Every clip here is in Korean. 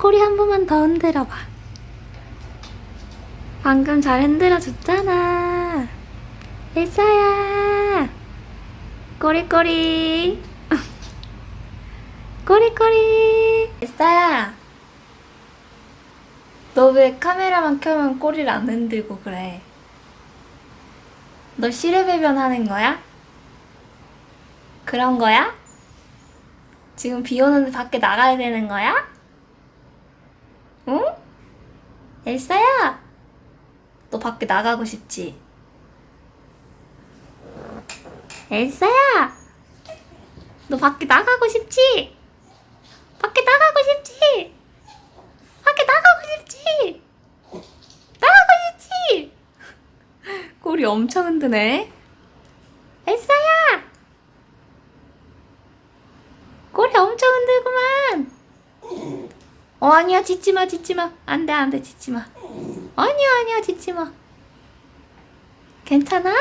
꼬리 한 번만 더 흔들어 봐. 방금 잘 흔들어 줬잖아. 엘사야. 꼬리꼬리. 꼬리꼬리. 엘사야. 너 왜 카메라만 켜면 꼬리를 안 흔들고 그래? 너 실외배변 하는 거야? 그런 거야? 지금 비 오는데 밖에 나가야 되는 거야? 응? 엘사야! 너 밖에 나가고 싶지? 엘사야! 너 밖에 나가고 싶지? 밖에 나가고 싶지? 밖에 나가고 싶지? 나가고 싶지? 꼬리 엄청 흔드네. 엘사야! 꼬리 엄청 흔들구만. 어 아니야 짖지 마 짖지 마. 안돼 안돼 짖지 마. 아니야 아니야 짖지 마. 괜찮아?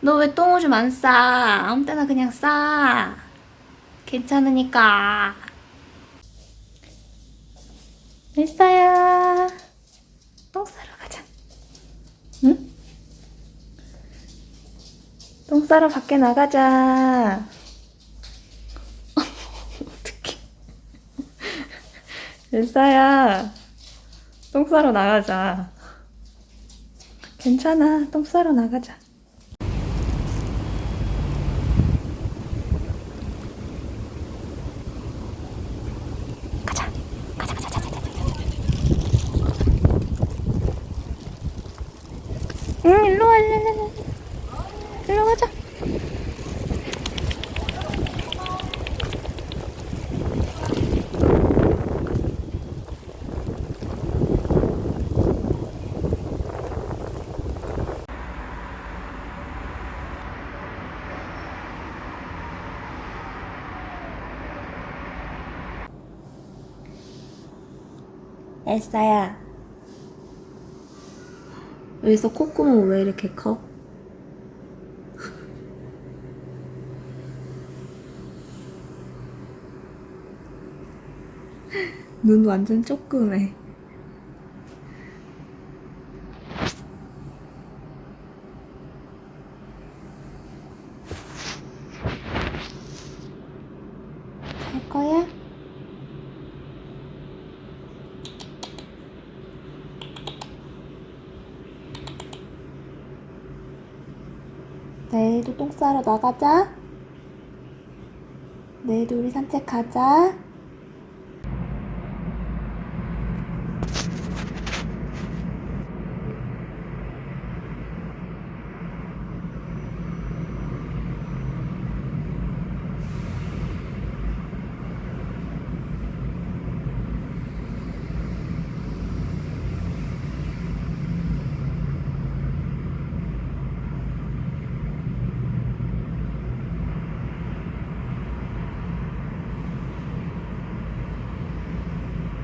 너 왜 똥 오줌 안 싸? 아무 때나 그냥 싸. 괜찮으니까. 엘사야. 똥 싸러 가자. 응? 똥 싸러 밖에 나가자. 엘사야. 똥 싸러 나가자. 괜찮아. 똥 싸러 나가자. 가자. 가자, 가자, 가자, 가자, 가자. 응, 일로 와, 일로, 일로. 일로 가자. 엘사야. 여기서 콧구멍 왜 이렇게 커? 눈 완전 조그매. 잘 거야? 내일도 똥 싸러 나가자. 내일도 우리 산책 가자.